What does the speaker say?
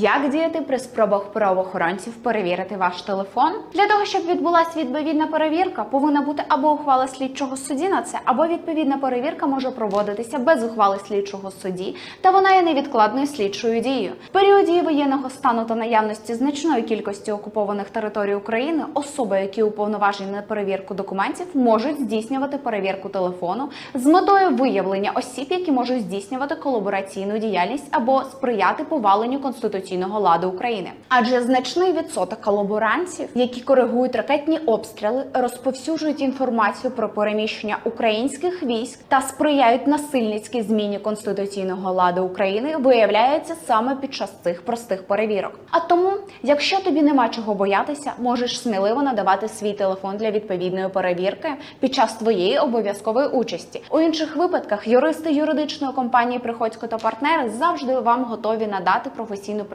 Як діяти при спробах правоохоронців перевірити ваш телефон? Для того щоб відбулася відповідна перевірка, повинна бути або ухвала слідчого судді на це, або відповідна перевірка може проводитися без ухвали слідчого судді, та вона є невідкладною слідчою дією. В період дії воєнного стану та наявності значної кількості окупованих територій України особи, які уповноважені на перевірку документів, можуть здійснювати перевірку телефону з метою виявлення осіб, які можуть здійснювати колабораційну діяльність або сприяти поваленню конституційного ладу України. Адже значний відсоток колаборантів, які коригують ракетні обстріли, розповсюджують інформацію про переміщення українських військ та сприяють насильницькій зміні конституційного ладу України, виявляється саме під час цих простих перевірок. А тому, якщо тобі нема чого боятися, можеш сміливо надавати свій телефон для відповідної перевірки під час твоєї обов'язкової участі. У інших випадках юристи юридичної компанії Приходько та партнери завжди вам готові надати професійну правну